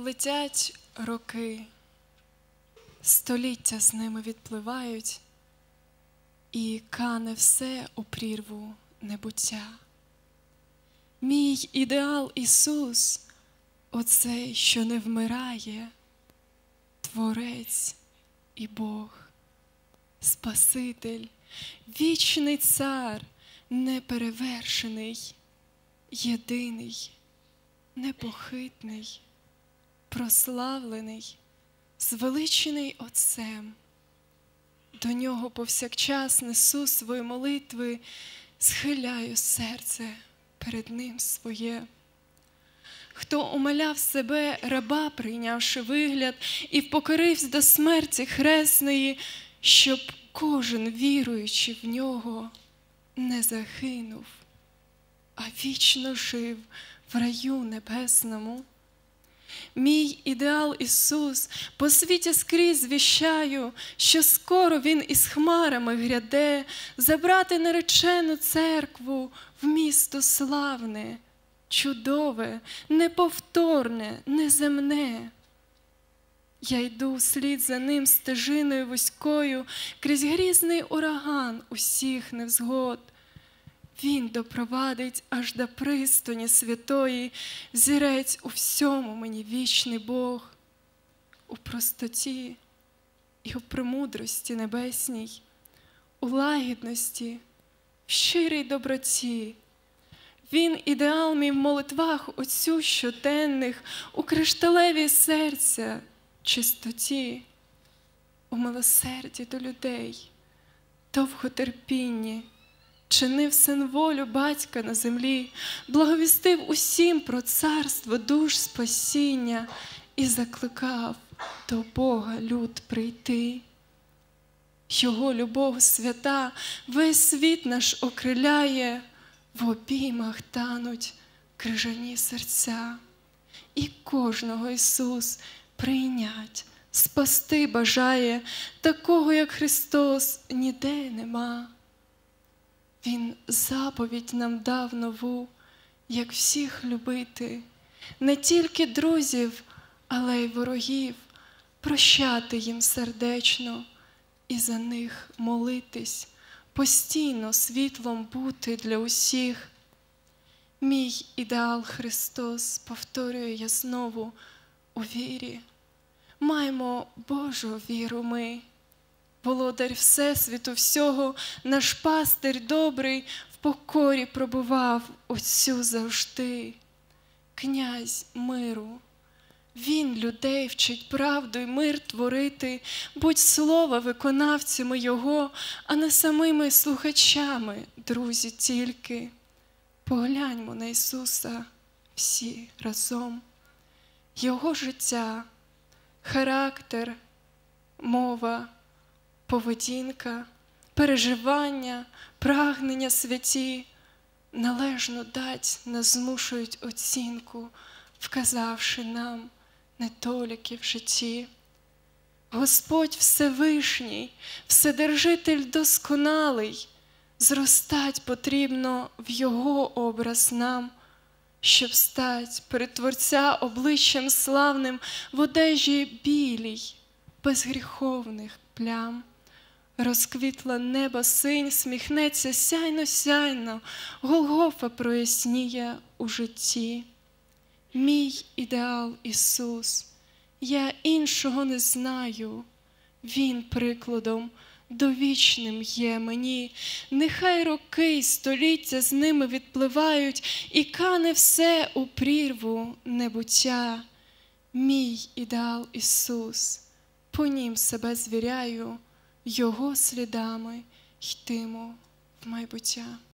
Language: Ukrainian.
Летять роки, століття з ними відпливають, і кане все у прірву небуття. Мій ідеал Ісус, оцей, що не вмирає, Творець і Бог, Спаситель, вічний цар, неперевершений, єдиний, непохитний, прославлений, звеличений Отцем. До нього повсякчас несу свої молитви, схиляю серце перед Ним своє. Хто умиляв себе, раба, прийнявши вигляд, і впокорився до смерті хресної, щоб кожен, віруючи в нього, не загинув, а вічно жив в раю небесному. Мій ідеал Ісус, по світі скрізь звіщаю, що скоро Він із хмарами гряде, забрати наречену церкву в місто славне, чудове, неповторне, неземне. Я йду вслід за ним стежиною вузькою, крізь грізний ураган усіх невзгод. Він допровадить аж до пристоні святої, зірець у всьому мені вічний Бог, у простоті і у премудрості небесній, у лагідності, в щирій доброті. Він ідеал мій в молитвах Отцю щоденних, у кришталевій серця, чистоті, у милосерді до людей, довготерпінні чинив син волю батька на землі, благовістив усім про царство душ спасіння і закликав до Бога люд прийти. Його любов свята весь світ наш окриляє, в обіймах тануть крижані серця, і кожного Ісус прийнять, спасти бажає, такого, як Христос, ніде нема. Він заповідь нам дав нову, як всіх любити, не тільки друзів, але й ворогів, прощати їм сердечно і за них молитись, постійно світлом бути для усіх. Мій ідеал Христос, повторюю я знову у вірі. Маємо Божу віру ми. Володар Всесвіту всього, наш пастир добрий в покорі пробував Отцю завжди, князь миру. Він людей вчить правду й мир творити, будь слова виконавцями Його, а не самими слухачами, друзі, тільки. Погляньмо на Ісуса всі разом, Його життя, характер, мова поведінка, переживання, прагнення святі належно дать нас змушують оцінку, вказавши нам недоліки в житті. Господь Всевишній, Вседержитель досконалий, зростать потрібно в Його образ нам, щоб стать перед Творця обличчям славним в одежі білій, безгріховних плям розквітла небо синь, сміхнеться сяйно сяйно, Голгофа проясніє у житті. Мій ідеал Ісус, я іншого не знаю, Він прикладом довічним є мені, нехай роки й століття з ними відпливають, і кане все у прірву небуття. Мій ідеал Ісус, по нім себе звіряю. Його слідами йтимо в майбуття.